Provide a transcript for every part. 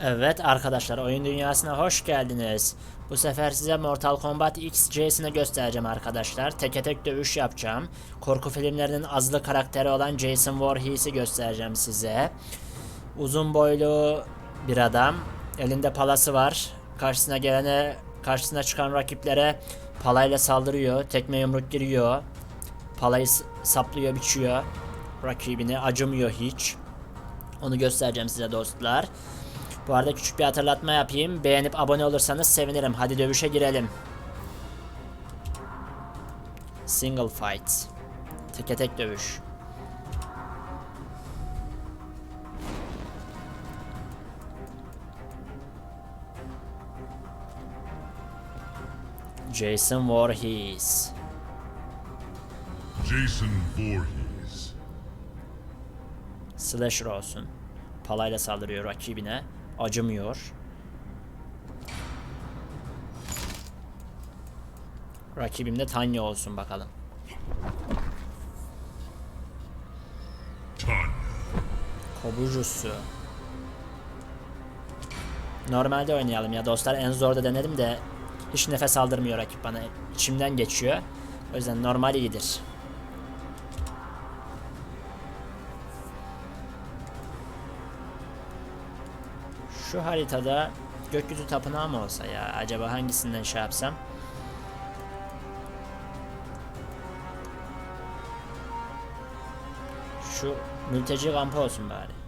Evet arkadaşlar oyun dünyasına hoş geldiniz. Bu sefer size Mortal Kombat XC'sini göstereceğim arkadaşlar. Teke tek dövüş yapacağım. Korku filmlerinin azlı karakteri olan Jason Voorhees'i göstereceğim size. Uzun boylu bir adam. Elinde palası var. Karşısına gelene, karşısına çıkan rakiplere palayla saldırıyor. Tekme yumruk giriyor. Palayı saplıyor, biçiyor. Rakibini acımıyor hiç. Onu göstereceğim size dostlar. Bu arada küçük bir hatırlatma yapayım. Beğenip abone olursanız sevinirim. Hadi dövüşe girelim. Single fight. Teke tek dövüş. Jason Voorhees. Jason Voorhees. Slasher olsun. Palayla saldırıyor rakibine. Acımıyor. Rakibim de Tanya olsun bakalım. Tanya. Kobucusu. Normalde oynayalım ya dostlar. En zorda denedim de hiç nefes aldırmıyor rakip bana. İçimden geçiyor. O yüzden normal iyidir. Şu haritada gökyüzü tapınağı mı olsa ya? Acaba hangisinden şey yapsam? Şu mülteci kampı olsun bari.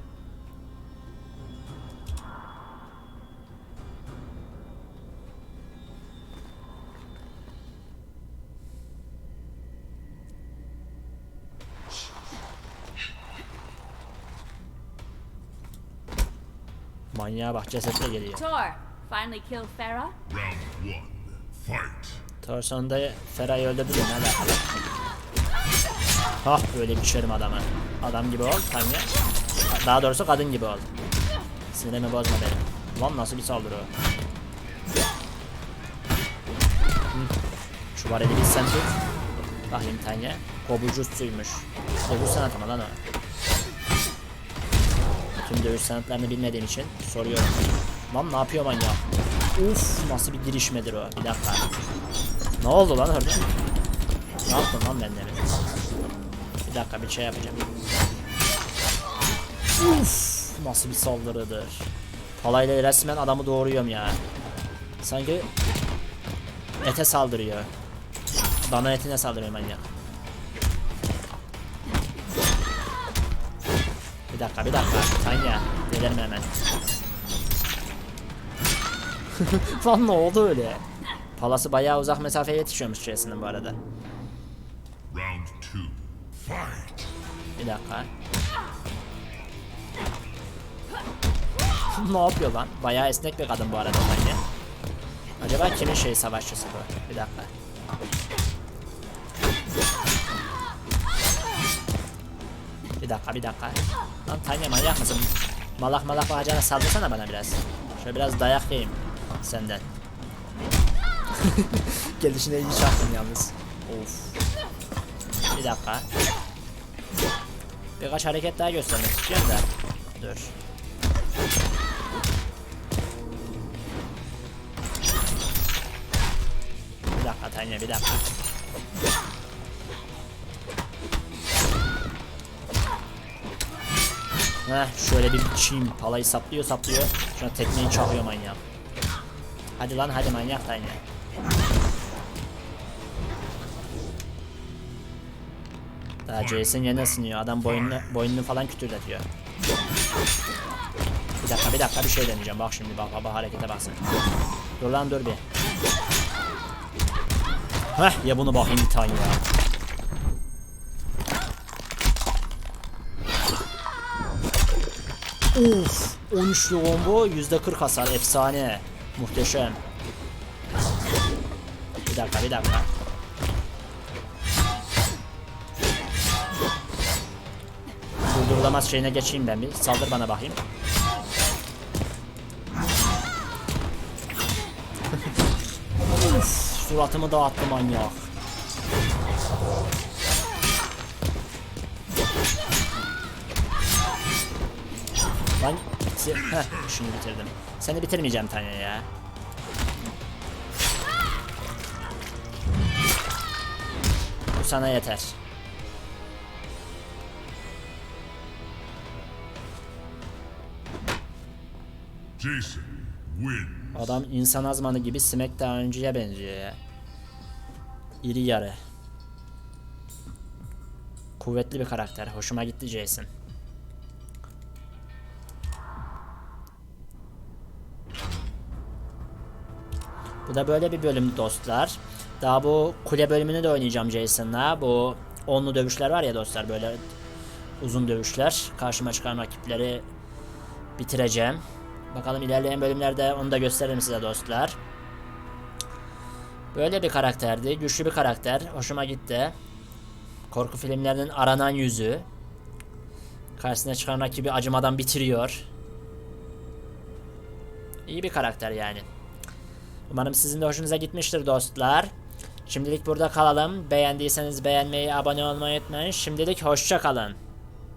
Manyağa bak cesetle geliyor. Tor, finally kill Farah? Round one. Fight. Thor sonunda Fera'yı öldürdü de ne alakalı? Hah böyle biçerim adamı. Adam gibi ol Tanya. Daha doğrusu kadın gibi ol. Sinirimi bozma benim. Lan nasıl bir saldırı o? Şu var eli bir sen tut. Bakayım Tanya. Kobucusuymuş. Dövüş sanatı mı lan o? Tüm dövüş sanatlarını bilmediğim için soruyorum. Lan ne yapıyor manyak? Uf nasıl bir girişmedir o? Bir dakika. Ne oldu lan orada? Ne yaptın lan benimle bir? Bir dakika bir şey yapacağım. Uf nasıl bir saldırıdır. Palayla resmen adamı doğuruyorum ya. Sanki ete saldırıyor. Dana etine saldırıyor manyak. Bir dakika bir dakika. Tanya delirme hemen. Lan ne oldu öyle? Palası bayağı uzak mesafeye yetişiyormuş Jason'ın bu arada. Round two. Fight. Bir dakika. ne yapıyor lan? Bayağı esnek bir kadın bu arada bence. Acaba kimin şey savaşçısı bu? Bir dakika. Bir dakika bir dakika. Lan Tanya manyak mısın? Malak malak bağacağına saldırsana bana biraz. Şöyle biraz dayak yiyeyim senden. Gelişine iyi çaktın yalnız. Of. Bir dakika. Birkaç hareket daha göstermek istiyorum da. Dur. Bir dakika Tanya bir dakika. Heh şöyle bir biçeyim. Palayı saplıyor saplıyor. Şuna tekmeyi çakıyor manyak. Hadi lan hadi manyak Tanya. Daha Jason yeni ısınıyor. Adam boynunu, boynunu falan kütürdetiyor. Bir dakika bir dakika bir şey deneyeceğim. Bak şimdi bak baba harekete baksın. Dur lan dur bir. Heh ya bunu bakayım bir tane ya. Uf 13'lü combo %40 hasar efsane. Muhteşem. Bir dakika bir dakika. Durdurulamaz şeyine geçeyim ben bir. Saldır bana bakayım. Suratımı dağıttı manyak. Lan bitir... Heh, şunu bitirdim. Seni bitirmeyeceğim Tanya ya. Bu sana yeter. Jason wins. Adam insan azmanı gibi Smackdown'cuya benziyor ya. İri yarı. Kuvvetli bir karakter. Hoşuma gitti Jason. Bu da böyle bir bölüm dostlar. Daha bu kule bölümünü de oynayacağım Jason'la. Bu onlu dövüşler var ya dostlar böyle uzun dövüşler. Karşıma çıkan rakipleri bitireceğim. Bakalım ilerleyen bölümlerde onu da gösteririm size dostlar. Böyle bir karakterdi. Güçlü bir karakter. Hoşuma gitti. Korku filmlerinin aranan yüzü. Karşısına çıkan rakibi acımadan bitiriyor. İyi bir karakter yani. Umarım sizin de hoşunuza gitmiştir dostlar. Şimdilik burada kalalım. Beğendiyseniz beğenmeyi, abone olmayı unutmayın. Şimdilik hoşça kalın.